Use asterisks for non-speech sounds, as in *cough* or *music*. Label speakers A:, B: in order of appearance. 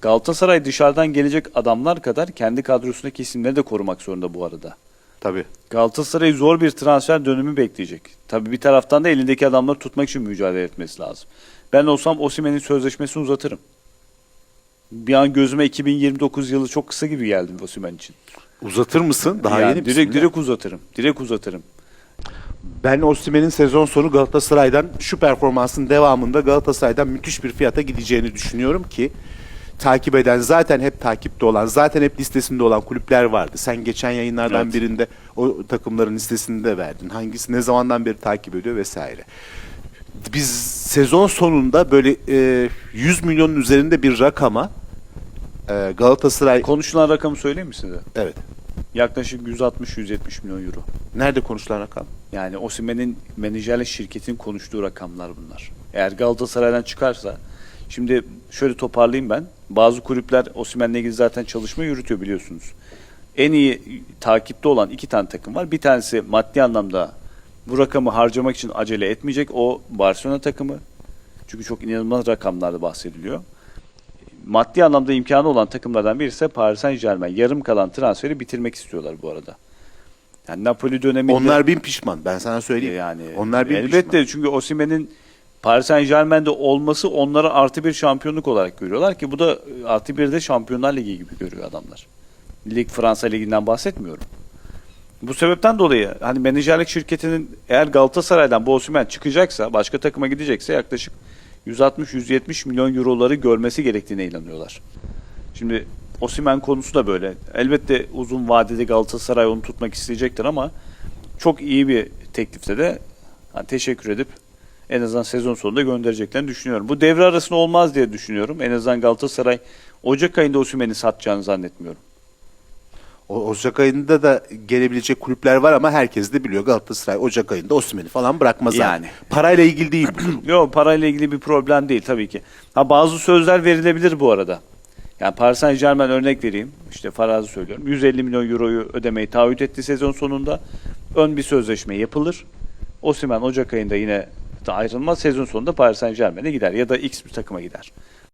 A: Galatasaray dışarıdan gelecek adamlar kadar kendi kadrosundaki isimleri de korumak zorunda bu arada.
B: Tabii.
A: Galatasaray zor bir transfer dönemi bekleyecek. Tabii bir taraftan da elindeki adamları tutmak için mücadele etmesi lazım. Ben olsam Osimhen'in sözleşmesini uzatırım. Bir an gözüme 2029 yılı çok kısa gibi geldi Osimhen için.
B: Uzatır mısın? Daha
A: Yani
B: yeni
A: direkt
B: misin
A: direkt uzatırım. Direkt uzatırım.
B: Ben Osimhen'in sezon sonu Galatasaray'dan şu performansın devamında Galatasaray'dan müthiş bir fiyata gideceğini düşünüyorum ki takip eden zaten hep takipte olan zaten hep listesinde olan kulüpler vardı. Sen geçen yayınlardan
A: Evet.
B: birinde o takımların listesini de verdin. Hangisi ne zamandan beri takip ediyor vesaire. Biz sezon sonunda böyle e, 100 milyonun üzerinde bir rakama e, Galatasaray
A: Konuşulan rakamı söyleyeyim mi size?
B: evet.
A: Yaklaşık 160-170 milyon euro.
B: Nerede konuşulan rakam?
A: Yani Osimhen'in menajerlik şirketin konuştuğu rakamlar bunlar. Eğer Galatasaray'dan çıkarsa şimdi şöyle toparlayayım ben. Bazı kulüpler Osimhen'le ilgili zaten çalışma yürütüyor biliyorsunuz. En iyi takipte olan iki tane takım var. Bir tanesi maddi anlamda bu rakamı harcamak için acele etmeyecek. O Barcelona takımı. Çünkü çok inanılmaz rakamlarda bahsediliyor. Maddi anlamda imkanı olan takımlardan birisi Paris Saint Germain. Yarım kalan transferi bitirmek istiyorlar bu arada. Yani Napoli döneminde...
B: Onlar bin pişman. Ben sana söyleyeyim.
A: Yani
B: Onlar bin
A: elbette
B: pişman.
A: çünkü Osimhen'in Paris Saint Germain'de olması onlara artı bir şampiyonluk olarak görüyorlar ki bu da artı bir de Şampiyonlar Ligi gibi görüyor adamlar. Lig Fransa Ligi'nden bahsetmiyorum. Bu sebepten dolayı hani menajerlik şirketinin eğer Galatasaray'dan bu Osimhen çıkacaksa, başka takıma gidecekse yaklaşık 160-170 milyon euroları görmesi gerektiğine inanıyorlar. Şimdi Osimhen konusu da böyle. Elbette uzun vadede Galatasaray onu tutmak isteyecektir ama çok iyi bir teklifte de hani teşekkür edip en azından sezon sonunda göndereceklerini düşünüyorum. Bu devre arasında olmaz diye düşünüyorum. En azından Galatasaray Ocak ayında Osimhen'i satacağını zannetmiyorum.
B: O Ocak ayında da gelebilecek kulüpler var ama herkes de biliyor Galatasaray Ocak ayında Osimhen'i falan bırakmaz abi.
A: Yani.
B: Parayla ilgili değil bu *clears throat* durum. *clears throat*
A: Yok parayla ilgili bir problem değil tabii ki. Ha bazı sözler verilebilir bu arada. Yani Paris Saint Germain örnek vereyim. İşte farazi söylüyorum. 150 milyon euroyu ödemeyi taahhüt etti sezon sonunda. Ön bir sözleşme yapılır. Osimhen Ocak ayında yine ayrılmaz. Sezon sonunda Paris Saint Germain'e gider ya da X bir takıma gider.